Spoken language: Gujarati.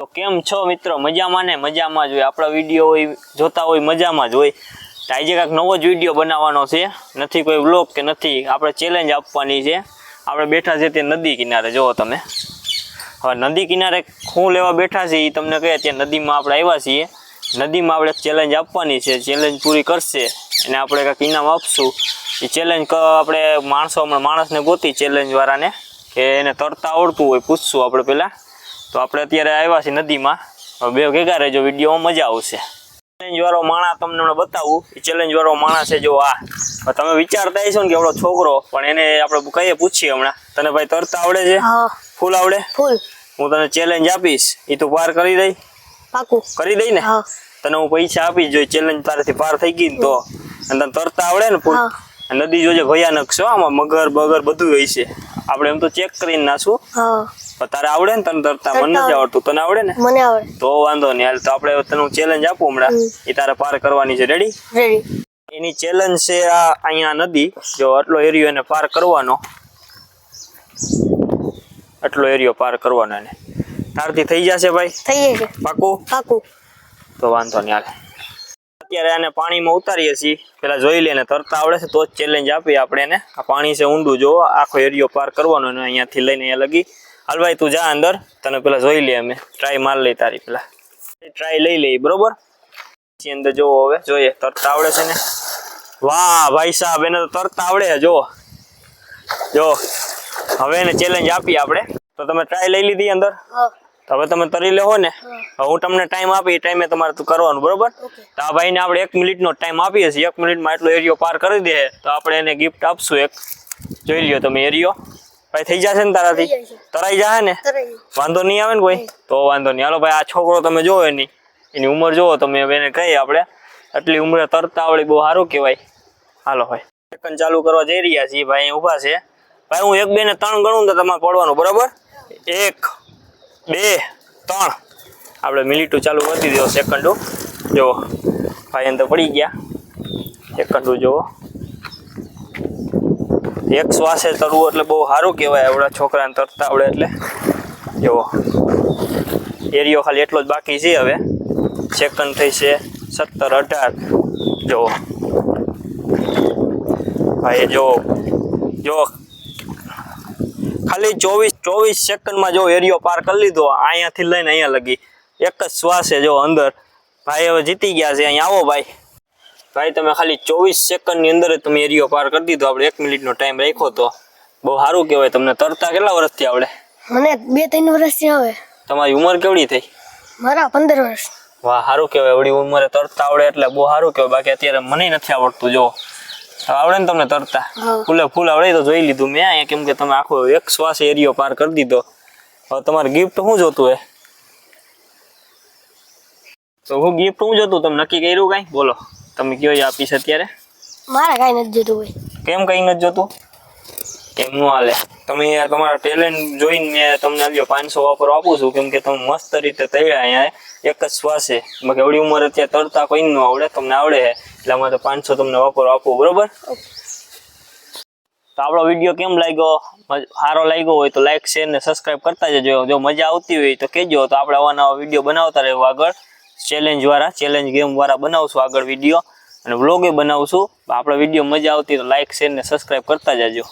તો કેમ છો મિત્રો? મજામાં ને? મજામાં જ હોય. આપણા વીડિયો હોય, જોતા હોય, મજામાં જ હોય. તો આજે કાંઈક નવો જ વીડિયો બનાવવાનો છે. નથી કોઈ વ્લોગ કે નથી, આપણે ચેલેન્જ આપવાની છે. આપણે બેઠા છે તે નદી કિનારે. જુઓ તમે. હવે નદી કિનારે ખૂં લેવા બેઠા છીએ એ તમને કહે ત્યાં નદીમાં આપણે આવ્યા છીએ. નદીમાં આપણે ચેલેન્જ આપવાની છે. ચેલેન્જ પૂરી કરશે. અને આપણે કાંઈક ઇનામ આપશું. એ ચેલેન્જ આપણે માણસો, હમણાં માણસને ગોતી ચેલેન્જ વાળાને કે એને તરતા આવડતું હોય, પૂછશું આપણે પહેલાં. તો આપણે અત્યારે આવ્યા છીએ નદીમાં. બે ભેગા રહેજો વિડીયોમાં મજા આવશે. ચેલેન્જ વાળો માણસ તમને હમણાં બતાવું. એ ચેલેન્જ વાળો માણસ છે જો આ. તમે વિચારતા હશો ને કે આપણો છોકરો પણ એને આપણે કહીએ પૂછીએ હમણાં. તને ભાઈ તરતા આવડે છે? ફૂલ આવડે? ફૂલ. હું તને ચેલેન્જ આપીશ. એ તું પાર કરી દઈ. પાકું. કરી દઈ ને? તને હું પૈસા આપીશ જો ચેલેન્જ તારાથી પાર થઈ ગઈ ને તો. અને તને તરતા આવડે ને ફૂલ? નદી જોજે ભયાનક છે આમાં. મગર બગર બધું હોય છે આપણે એમ તો ચેક કરીને પણ તારે આવડે ને તને તરતા મને નથી આવડતું. તને આવડે ને? મને આવડે. તો વાંધો નહીં હાલ તો આપણે તને ચેલેન્જ આપું હમણાં. એ તારે પાર કરવાની છે. રેડી રેડી એની ચેલેન્જ છે આ અહીંયા નદી. જો આટલો એરિયો એને પાર કરવાનો. આટલો એરિયો પાર કરવાનો એને. તારથી થઈ જશે ભાઈ? થઈ જશે. પાકું? પાકું. તો વાંધો નહીં હાલે. અત્યારે આને પાણીમાં ઉતારીએ છીએ. પેલા જોઈ લઈને તરતા આવડે છે તો જ ચેલેન્જ આપીએ આપણે એને. આ પાણી છે ઊંડું જો આખો એરિયો પાર કરવાનો અહીંયાથી લઈને અહીંયા લગી. હાલ ભાઈ તું જા અંદર. તને પેલા જોઈ લે અમે. ટ્રાય માર લઈ તારી પેલા. ટ્રાય લઈ લઈ બરોબર? પછી અંદર જોવો હવે જોઈએ. તરતા આવડે છે ને? વાહ ભાઈ સાહેબ એને તો તરતા આવડે જો જો હવે એને ચેલેન્જ આપીએ આપણે. તો તમે ટ્રાય લઈ લીધી અંદર? હવે તમે તરી લેવો ને. હું. તમને ટાઈમ આપી એ ટાઈમે તમારે તું કરવાનું બરોબર? તો આ ભાઈને આપણે એક મિનિટનો ટાઈમ આપીએ છીએ. એક મિનિટમાં એટલો એરિયો પાર કરી દે. તો આપણે એને ગિફ્ટ આપશું એક. જોઈ લ્યો તમે એરિયો ભાઈ થઈ જશે ને તારાથી? તરાઈ જશે. ને? વાંધો નહીં આવે ને કોઈ? તો વાંધો નહીં. હાલો ભાઈ આ છોકરો તમે જોવો એની. એની ઉંમર જોવો તમે એને કહીએ આપણે. આટલી ઉંમરે તરતા આવડી બહુ સારું કહેવાય. હાલો ભાઈ. સેકન્ડ ચાલુ કરવા જઈ રહ્યા છીએ. ભાઈ ઊભા છે. ભાઈ હું એક બે ને ત્રણ ગણું તો તમારે પડવાનું બરાબર? એક બે ત્રણ. આપણે મિનિટું ચાલુ કરી દીધો સેકન્ડો. જુઓ. ભાઈ અંદર પડી ગયા. સેકન્ડો જુઓ. એક શ્વાસે તરવું એટલે બહુ સારું કહેવાય આવડા છોકરાને તરતા આવડે એટલે. જુઓ એરિયો ખાલી એટલો જ બાકી છે હવે. સેકન્ડ થઈ છે સત્તર અઢાર. જુઓ. ભાઈ જો જો ખાલી ચોવીસ ચોવીસ સેકન્ડમાં જો એરિયો પાર કરી લીધો અહીંયાથી લઈને અહીંયા લગી. એક જ શ્વાસે જો અંદર. ભાઈ હવે જીતી ગયા છે, અહીંયા આવો ભાઈ. ભાઈ તમે ખાલી ચોવીસ સેકન્ડની અંદર તમે એરિયો પાર કરી દીધો. આપણે એક મિનિટનો ટાઈમ રાખ્યો તો. બહુ સારું કહેવાય. તમને તરતા કેટલા વર્ષથી આવડે? મને બે ત્રણ વર્ષથી આવે. તમારી ઉંમર કેવડી થઈ? મારા પંદર વર્ષ. વાહ સારું કહેવાય. એવડી ઉંમરે તરતા આવડે એટલે બહુ સારું કહેવાય. બાકી અત્યારે મને નથી આવડતું જો આવડે ને તમને તરતા? હા. ફૂલે ફૂલ આવડે તો જોઈ લીધું મેં કેમ કે તમે આખો એક શ્વાસ એરિયો પાર કરી દીધો. હવે તમારે ગિફ્ટ શું જોતું હે? તો હું ગિફ્ટ શું જોતું? તમે નક્કી કર્યું કાંઈ? બોલો. તમે કયો એ આપીશ અત્યારે? મારે કાંઈ નથી જોતું ભાઈ. કેમ કંઈ નથી જોતું? કેમ નું હાલે? તમે યાર તમારા ટેલેન્ટ જોઈને મેં તમને આવ્યો પાંચસો વાપરો આપું છું કેમ કે તમે મસ્ત રીતે તૈયાર અહીંયા. એક જ શ્વાસે બાકી એવડી ઉંમર અત્યારે તરતા કોઈ ન આવડે તમને આવડે છે. એટલે અમારે તો પાંચસો તમને વાપરો આપું બરોબર? તો આપણો વીડિયો કેમ લાગ્યો? સારો લાગ્યો હોય તો લાઈક શેર ને સબસ્ક્રાઈબ કરતા જજો. જો મજા આવતી હોય તો કહેજો. તો આપણે આવા નવા વીડિયો બનાવતા રહેવું આગળ. ચેલેન્જ વાળા ચેલેન્જ ગેમ વાળા બનાવશું આગળ વીડિયો અને વ્લોગે બનાવશું. આપણે વીડિયો મજા આવતી તો લાઈક શેર ને સબસ્ક્રાઈબ કરતા જજો.